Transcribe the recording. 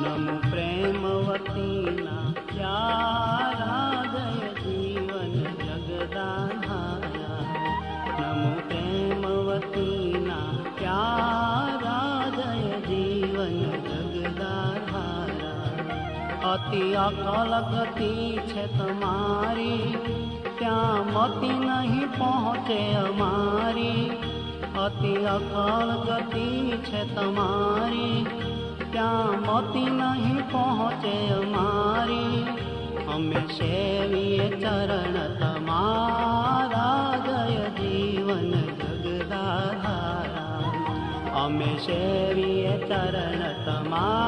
नमो प्रेमवतीना याराधय जीवन जगदाधाया नमो प्रेमवतीना याराधय जीवन जगदाधारा अति अकल गति छे तुम्हारी त्या मति नहीं पहुँचे हमारी अति अकल गति छे तुम्हारी ત્યાં મોતી નહીં પહોંચે અમારી અમે સેવીએ ચરણ તમારા જય જીવન જગદાધારા. અમે સેવીએ ચરણ તમારા